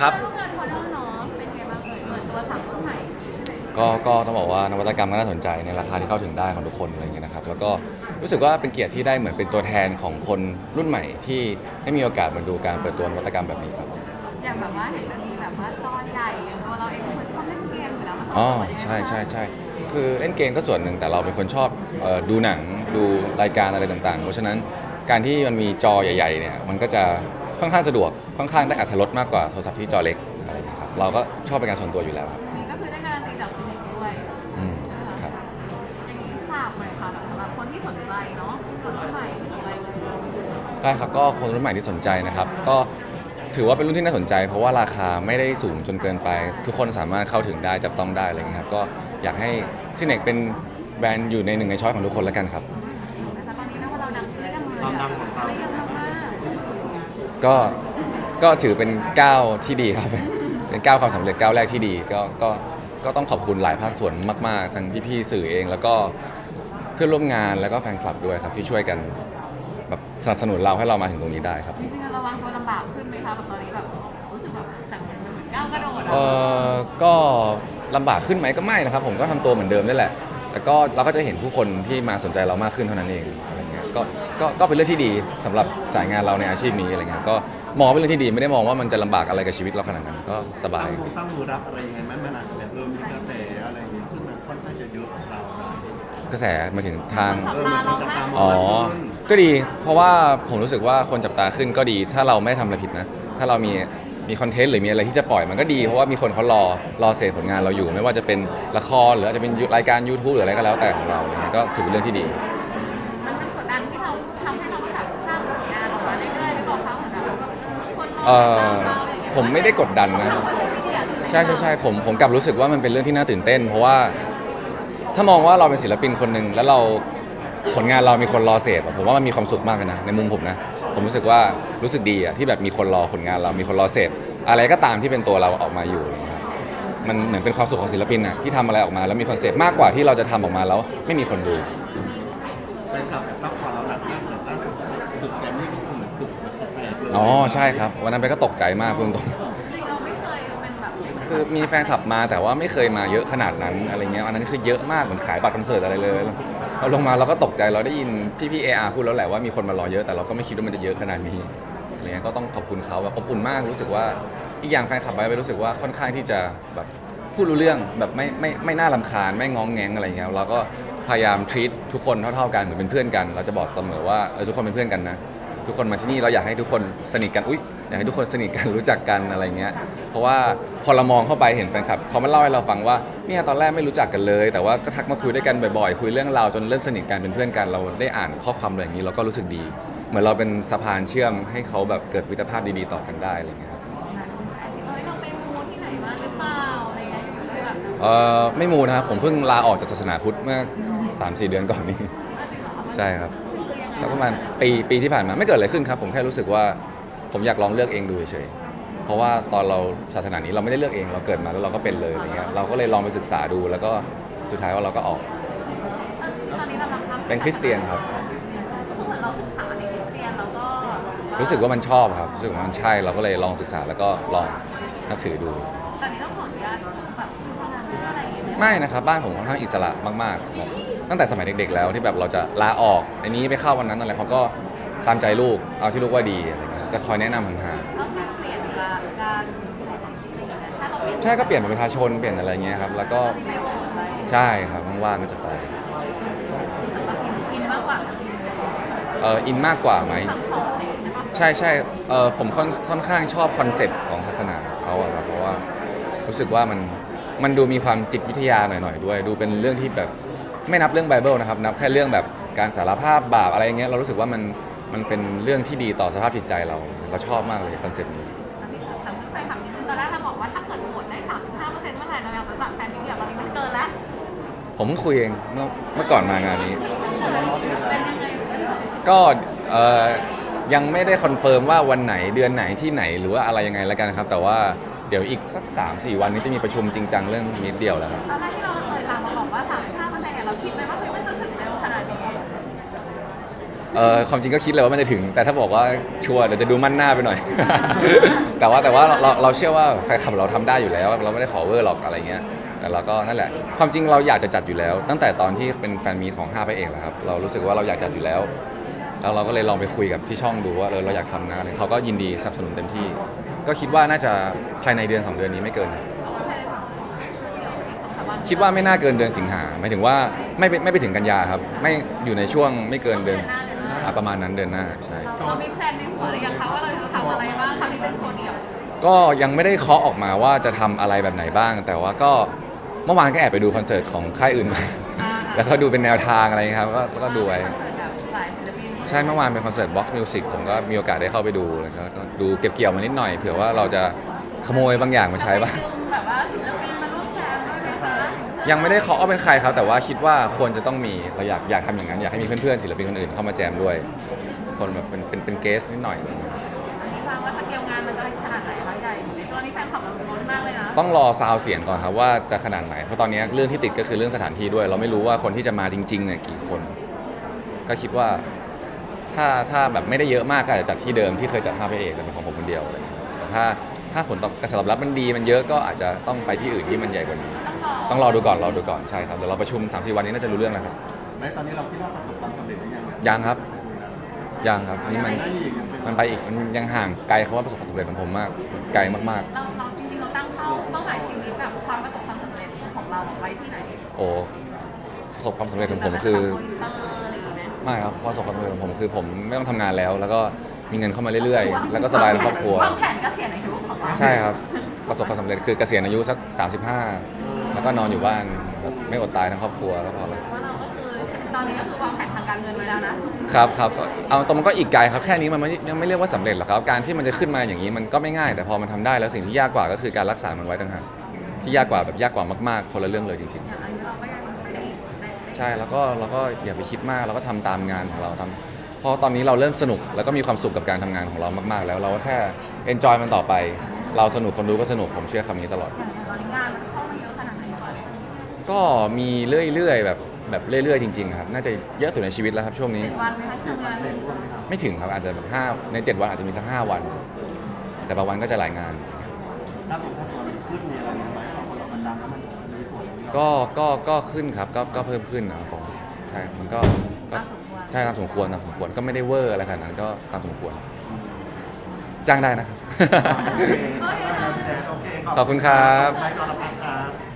ครับร่วมงานพอเนอร์เนาะเป็นไงบ้างเอ่ยเปิดตัวสามรุ่นใหม่ก็ก็ต้องบอกว่านวัตกรรมก็น่าสนใจในราคาที่เข้าถึงได้ของทุกคนอะไรเงี้ยนะครับแล้วก็รู้สึกว่าเป็นเกียรติที่ได้เหมือนเป็นตัวแทนของคนรุ่นใหม่ที่ได้มีโอกาสมาดูการเปิดตัวนวัตกรรมแบบนี้ครับอย่างแบบว่าเห็นมันมีแบบว่าจอใหญ่อย่างตัวเราเองเป็นคนชอบเล่นเกมอยู่แล้วมันอ๋อเปิดยังไงใช่ใช่ใช่คือเล่นเกมก็ส่วนหนึ่งแต่เราเป็นคนชอบเอ่อดูหนังดูรายการอะไรต่างๆ เพราะฉะนั้นการที่มันมีจอใหญ่ๆเนี่ยมันก็จะ ค่อนข้างสะดวกค่อนข้างได้อัตรสมากกว่าโทรศัพท์ที่จอเล็กอะไรเงี้ยครับเราก็ชอบเป็นการส่วนตัวอยู่แล้วครับนี่ก็คือได้การันตีจากซีนิกด้วยอืมครับอย่างนี้ฝากหน่อยค่ะสำหรับคนที่สนใจเนาะคนรุ่นใหม่อะไรเลยได้ครับก็คนรุ่นใหม่ที่สนใจนะครับ ก็ถือว่าเป็นรุ่นที่น่าสนใจ เพราะว่าราคาไม่ได้สูงจนเกินไป ทุกคนสามารถเข้าถึงได้จับต้องได้อะไรเงี้ยครับก็อยากให้ซิเนกเป็นแบรนด์อยู่ในหนึ่งในช้อยของทุกคนแล้วกันครับ นะคะตอนนี้นะว่าเราดังขึ้นยังเลยความดังของเรา เรียกมา กก็ก็ถือเป็นก้าวที่ดีครับ เป็นก้าวความสำเร็จก้าวแรกที่ดี ก็ก็ก็ต้องขอบคุณหลายภาคส่วนมาก ๆ ทั้งพี่ๆสื่อเอง แล้วก็เพื่อนร่วมงานแล้วก็แฟนคลับด้วยครับที่ช่วยกันแบบสนับสนุนเราให้เรามาถึงตรงนี้ได้ครับ จริงๆเราวางตัวลำบากขึ้นไหมคะแบบตอนนี้แบบรู้สึกแบบจากเหมือนก้าวกระโดดเออก็ลำบากขึ้นไหมก็ไม่นะครับ ผมก็ทำตัวเหมือนเดิมนี่แหละ แต่ก็เราก็จะเห็นผู้คนที่มาสนใจเรามากขึ้นเท่านั้นเองอะไรเงี้ย ก็ก็ก็เป็นเรื่องที่ดีสำหรับสายงานเราในอาชีพนี้อะไรเงี้ยก็มองเป็นเรื่องที่ดีไม่ได้มองว่ามันจะลำบากอะไรกับชีวิตเราขนาดนั้นก็สบาตั้ยงมือตั้งมือรับอะไรยังไงไหมมันอาจจะแบบเริ่มมีกระแสอะไรอย่างเงี้ยขึ้นมาค่อนข้างจะเยอะของเรานะกระแสมาถึงทางจับตาเรามากอ๋อก็ดี เพราะว่าผมรู้สึกว่าคนจับตาขึ้นก็ดี ถ้าเราไม่ทำอะไรผิดนะ ถ้าเรามีมีคอนเทนต์หรือมีอะไรที่จะปล่อยมันก็ดี เพราะว่ามีคนเขารอรอเสพผลงานเราอยู่ ไม่ว่าจะเป็นละครหรืออาจจะเป็นรายการ YouTube หรืออะไรก็แล้วแต่ของเราเนี่ยก็ถือเป็นเรื่องที่ดี มันเป็นกดดัน ที่เราทำให้เราแบบสร้างผลงานออกมาเรื่อยๆหรือเปล่าคะเหมือนแบบคนเอ่อผมไม่ได้กดดันนะโซเชียลมีเดียใช่ใช่ใช่ผมผมกลับรู้สึกว่ามันเป็นเรื่องที่น่าตื่นเต้น เพราะว่าถ้ามองว่าเราเป็นศิลปินคนหนึ่งแล้วเราผลงานเรามีคนรอเสพอะผมว่ามันมีความสุขมากเลยนะในมุมผมนะ ผมรู้สึกว่ารู้สึกดีอะที่แบบมีคนรอผลงานเรามีคนรอเสพอะไรก็ตามที่เป็นตัวเราออกมาอยู่อะไรเงี้ยครับมันเหมือนเป็นความสุขของศิลปินอะที่ทำอะไรออกมาแล้วมีคอนเซปต์มากกว่าที่เราจะทำออกมาแล้วไม่มีคนดู แฟนคลับแบบซัพพอร์ตเรา อ๋อใช่ครับ วันนั้นไปก็ตกใจมากพูดตรงจริงๆเราไม่เคยเป็นแบบคือมีแฟนคลับมาแต่ว่าไม่เคยมาเยอะขนาดนั้นอะไรเงี้ยอันนั้นคือเยอะมากเหมือนขายบัตรคอนเสิร์ตอะไรเลยเราลงมาเราก็ตกใจเราได้ยินพี่พี่เออาร์พูดแล้วแหละว่ามีคนมารอเยอะแต่เราก็ไม่คิดว่ามันจะเยอะขนาดนี้อะไรเงี้ยก็ต้องขอบคุณเขาแบบอบอุ่นมากรู้สึกว่าอีกอย่างแฟนคลับไปรู้สึกว่าค่อนข้างที่จะแบบพูดรู้เรื่องแบบไม่ไม่ไม่น่ารำคาญไม่ง้องแงงอะไรเงี้ยเราก็พยายาม treat ทุกคนเท่า ๆกันเหมือนเป็นเพื่อนกัน เราจะบอกเสมอว่าเออทุกคนเป็นเพื่อนกันนะ ทุกคนมาที่นี่เราอยากให้ทุกคนสนิทกันอุ๊ยอยากให้ทุกคนสนิทกันรู้จักกันอะไรเงี้ยเพราะว่าพอเรามองเข้าไปเห็นแฟนคลับเขามาเล่าให้เราฟังว่าเนี่ยตอนแรกไม่รู้จักกันเลย แต่ว่าก็ทักมาคุยด้วยกันบ่อยๆ คุยเรื่องราวจนเริ่มสนิทกันเป็นเพื่อนกันเราได้อ่านข้อความอะไรอย่างนี้เราก็รู้สึกดี เหมือนเราเป็นสะพานเชื่อมให้เขาแบบเกิดวิตรภาพดีๆต่อกันได้อะไรเงี้ยครับเฮ้ยเราไปมูที่ไหนมาหรือเปล่าอะไรเงี้ยอยู่ๆแบบเอ่อไม่มูนะครับผมเพิ่งลาออกจากศาสนาพุทธเมื่อ3-4 เดือนก่อนนี้ ใช่ครับคือยังไง สักประมาณปีปีที่ผ่านมาไม่เกิดอะไรขึ้นครับ ผมแค่รู้สึกว่าผมอยากลองเลือกเองดูเฉยๆเพราะว่าตอนเราศาสนานี้เราไม่ได้เลือกเองเราเกิดมาแล้วเราก็เป็นเลยอะไรเงี้ยเราก็เลยลองไปศึกษาดูแล้วก็สุดท้ายว่าเราก็ออกตอนนี้เรารับทำเป็นคริสเตียนครับ คือเหมือนเราศึกษาในคริสเตียนแล้วก็รู้สึกว่ามันชอบครับรู้สึกว่ามันใช่เราก็เลยลองศึกษาแล้วก็ลองนับถือดูตอนนี้ต้องขออนุญาตแบบทำงานเพื่ออะไรอย่างเงี้ย ไม่นะครับบ้านผมค่อนข้างอิสระมากๆแบบ ตั้งแต่สมัยเด็ก ๆ แล้วที่แบบเราจะลาออกอันนี้ไปเข้าวันนั้นอะไรเขาก็ตามใจลูกเอาที่ลูกว่าดีอะไรเงี้ยจะคอยแนะนำห่างๆก็คือเปลี่ยนการการถ้าเราเปลี่ยนใช่ก็เปลี่ยนเป็นประชาชนเปลี่ยนอะไรเงี้ยครับแล้วก็มีไปโหวตไปใช่ครับว่างๆก็จะไปรู้สึกว่าอินอินมากกว่าเอออินมากกว่าไหมทั้งสองเลยใช่ปะใช่ใช่เออผมค่อนค่อนข้างชอบคอนเซปต์ของศาสนาเขาอะครับเพราะว่ารู้สึกว่ามันมันดูมีความจิตวิทยาหน่อยๆด้วย ดูเป็นเรื่องที่แบบ ไม่นับเรื่องไบเบิลนะครับ นับแค่เรื่องแบบการสารภาพบาปอะไรอย่างเงี้ยเรารู้สึกว่ามันมันเป็นเรื่องที่ดีต่อสภาพจิตใจเรา เราชอบมากเลยคอนเซปต์นี้ แต่ไม่เคยถามนิดนึงตอนแรกเราบอกว่าถ้าเกิดโหวตได้ 35%เซ็นต์เมื่อไหร่เราอยากจะจัดแฟนมิตรตอนนี้มันเกินแล้วผมเพิ่งคุยเองเมื่อเมื่อก่อนมางานนี้เป็นยังไงก็เอ่อยังไม่ได้คอนเฟิร์มว่าวันไหนเดือนไหนที่ไหนหรือว่าอะไรยังไงแล้วกันครับ แต่ว่าเดี๋ยวอีกสัก 3-4 วันนี้จะมีประชุมจริงจังเรื่องนิดเดียวแล้วครับ ตอนแรกที่เรา เคยถามมาบอกว่ามจะถึงเร็วขนาดนี้เออความจริงก็คิดเลยว่ามันจะถึง แต่ถ้าบอกว่าชัวร์เดี๋ยวจะดูมั่นหน้าไปหน่อย แต่ว่าแต่ว่าเราเราเชื่อว่าแฟนคลับเราทำได้อยู่แล้ว เราไม่ได้ขอเวอร์หรอกอะไรเงี้ยแต่เราก็นั่นแหละ ความจริงเราอยากจะจัดอยู่แล้ว ตั้งแต่ตอนที่เป็นแฟนมีตของ5ไปเองแหละครับเรารู้สึกว่าเราอยากจัดอยู่แล้ว แล้วเราก็เลยลองไปคุยกับที่ช่องดูว่าเออเราอยากทำนะอะไรเขาก็ยินดีสนับสนุนเต็มที่ ก็คิดว่าน่าจะภายในเดือนสองเดือนนี้ไม่เกิน คิดว่าไม่น่าเกินเดือนสิงหาหมายถึงว่าไม่ไปไม่ไปถึงกันยาครับ ไม่อยู่ในช่วงไม่เกินเดือน อะประมาณนั้นเดือนหน้าใช่ เรามีแพลนในหัวหรือยังคะว่าเราจะทำอะไรบ้างครั้งนี้เป็นโชว์เดี่ยวก็ยังไม่ได้เคาะออกมาว่าจะทำอะไรแบบไหนบ้าง แต่ว่าก็เมื่อวานก็แอบไปดูคอนเสิร์ตของค่ายอื่นมา อ่าแล้วก็ดูเป็นแนวทางอะไรครับก็ก็ดูไว้คอนเสิร์ตแบบหลายศิลปินใช่เมื่อวานเป็นคอนเสิร์ต Box Music ผมก็มีโอกาสได้เข้าไปดูแล้วก็ก็ดูเก็บเกี่ยวมานิดหน่อยเผื่อว่าเราจะขโมยบางอย่างมาใช้บ้าง ยังไม่ได้เคาะว่าเป็นใครครับ แต่ว่าคิดว่าควรจะต้องมีเราอยากอยากทำอย่างนั้น อยากให้มีเพื่อนๆศิลปินคนอื่นเข้ามาแจมด้วย คนแบบเป็นเป็นเป็นเกสนิดหน่อยอะไรเงี้ยอันนี้ฟังว่าสเกลงานมันจะขนาดไหนคะใหญ่ตอนนี้แฟนคลับเราล้นมากเลยนะ ต้องรอซาวด์เสียงก่อนครับว่าจะขนาดไหน เพราะตอนนี้เรื่องที่ติดก็คือเรื่องสถานที่ด้วย เราไม่รู้ว่าคนที่จะมาจริงๆเนี่ยกี่คน ก็คิดว่า ถ้าถ้าแบบไม่ได้เยอะมากก็อาจจะจัดที่เดิมที่เคยจัดภาพพระเอกเป็นของผมคนเดียวอะไรเงี้ยแต่ถ้าถ้าผลตอบกระแสตอบรับมันดีมันเยอะก็อาจจะต้องไปที่อื่นที่มันใหญ่กว่านี้ ต้องรอดูก่อนรอดูก่อนใช่ครับเดี๋ยวเราประชุม3 4วันนี้น่าจะรู้เรื่องแล้วครับในตอนนี้เราคิดว่าประสบความสำเร็จหรือยังเนี่ยยังครับ ยังครับอันนี้มันได้อีกยังเป็นมันไปอีกมันยังห่างไกลเขาว่าประสบความสำเร็จของผมมากไกลมากเราเราจริงๆเราตั้งเป้าเป้าหมายชีวิตแบบความประสบความสำเร็จของเราไว้ที่ไหนๆ โอ้ประสบความสำเร็จของผมคือ แบบโกอินเตอร์อะไรอย่างเงี้ยไม่ครับประสบความสำเร็จของผมคือผมไม่ต้องทำงานแล้ว แล้วก็มีเงินเข้ามาเรื่อยๆ แล้วก็สบายในครอบครัว วางแผนเกษียณอายุของเราใช่ครับประสบความสำเร็จคือเกษียณอายุสัก 35 แล้วก็นอนอยู่บ้านแบบไม่อดตายทั้งครอบครัวก็พอแล้วเพราะเราก็คือตอนนี้ก็คือวางแผนทางการเงินไว้แล้วนะครับครับก็เอาตรงมันก็อีกไกลครับแค่นี้มันไม่ยังไม่เรียกว่าสำเร็จหรอกครับการที่มันจะขึ้นมาอย่างนี้มันก็ไม่ง่าย แต่พอมันทำได้แล้วสิ่งที่ยากกว่าก็คือการรักษามันไว้ต่างหากที่ยากกว่าแบบยากกว่ามากๆคนละเรื่องเลยจริง ๆ อย่างอันนี้เราก็ยังไม่ได้ได้ใช่แล้วก็เราก็อย่าไปคิดมากเราก็ทำตามงานของเราทำเพราะตอนนี้เราเริ่มสนุกแล้วก็มีความสุขกับการทำงานของเรามาก ๆ แล้วเราก็แค่ enjoy มันต่อไป เราสนุกคนดูก็สนุกผมเชื่อคำนี้ตลอดอย่างตอนนี้งาน ก็มีเรื่อยๆแบบแบบเรื่อยๆจริงๆครับน่าจะเยอะสุดในชีวิตแล้วครับช่วงนี้ เจ็ดวันไหมคะทำงานไม่ถึงครับอาจจะแบบห้าใน7วันอาจจะมีสักห้าวัน แต่บางวันก็จะหลายงาน ถ้าตัวถ้าตัวมันขึ้นมีอะไรไหมพอคนเรามันดังแล้วมันมีส่วนนี้ก็ก็ก็ขึ้นครับก็ก็เพิ่มขึ้นนะตรงใช่มันก็ก็ตามสมควรใช่ตามสมควรตามสมควรก็ไม่ได้เวอร์อะไรขนาดนั้นก็ตามสมควร จ้างได้นะครับ โอเคโอเคขอบคุณครับนายกรพัฒน์ครับ